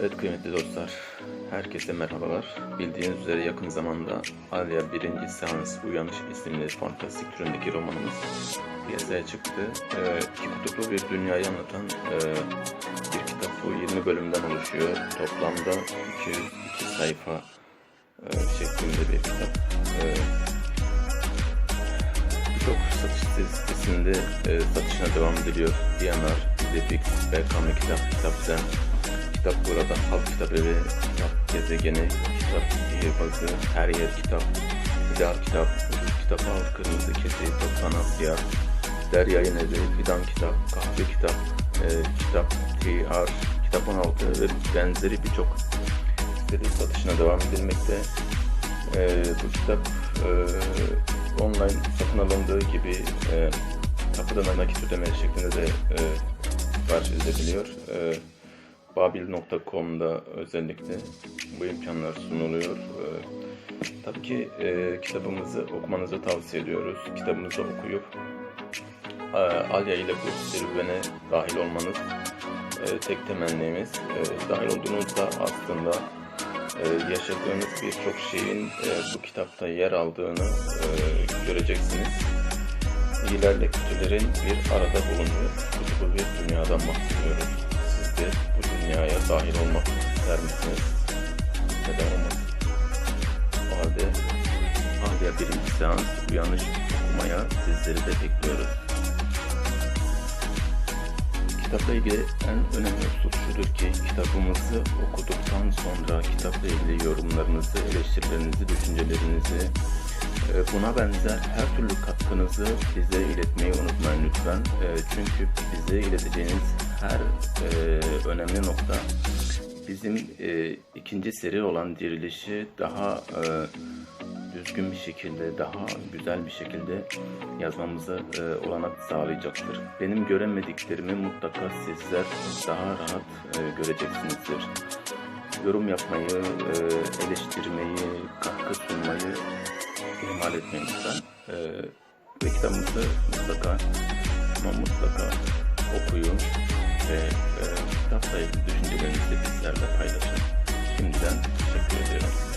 Evet kıymetli dostlar, herkese merhabalar. Bildiğiniz üzere yakın zamanda Alya 1. Seans Uyanış isimli fantastik türündeki romanımız piyasaya çıktı. Ee, iki kutuplu bir dünyayı anlatan e, bir kitap bu 20 bölümden oluşuyor. Toplamda 202 sayfa e, şeklinde bir kitap. Ee, Birçok satış sitesinde e, satışına devam ediliyor. DNR, Zepix, BKM Kitap, Kitapzen, Kitap Burada, Halk Kitap Evi, Kitap Gezegeni, Kitap Sihirbazı, Her Yer Kitap, Hidar Kitap, Ucuz Kitap Al, Kırmızı Kedi, Toptan Asya, Der Yayın Evi, Fidan Kitap, Kahve Kitap, e, Kitap TR, Kitap 16 ve benzeri birçok sitede satışına devam edilmekte. E, bu kitap e, online satın alındığı gibi e, kapıdan nakit ödeme şeklinde de e, sipariş edilebiliyor. E, Babil.com'da özellikle bu imkanlar sunuluyor. E, tabii ki e, kitabımızı okumanızı tavsiye ediyoruz. Kitabımızı okuyup e, Alya ile bu serüvene dahil olmanız e, tek temennimiz. E, dahil olduğunuzda aslında e, yaşadığınız birçok şeyin e, bu kitapta yer aldığını e, göreceksiniz. İyilerle kötülerin bir arada bulunduğu kutuplu bir dünyadan bahsediyoruz. Dahil olmak ister misiniz? Neden olmasın? O halde Alya birinci seans uyanış okumaya sizleri de bekliyoruz. Kitapla ilgili en önemli husus şudur ki kitabımızı okuduktan sonra kitapla ilgili yorumlarınızı, eleştirilerinizi, düşüncelerinizi e, buna benzer her türlü katkınızı bize iletmeyi unutmayın lütfen. E, Çünkü bize ileteceğiniz her e, önemli nokta bizim e, ikinci seri olan dirilişi daha e, düzgün bir şekilde, daha güzel bir şekilde yazmamıza e, olanak sağlayacaktır. Benim göremediklerimi mutlaka sizler daha rahat e, göreceksinizdir. Yorum yapmayı, e, eleştirmeyi, katkı sunmayı ihmal etmeyin lütfen. E, ve kitabımızı mutlaka ama mutlaka okuyun ve e, kitapla ilgili düşüncelerinizi bizlerle paylaşın. Şimdiden teşekkür ederim.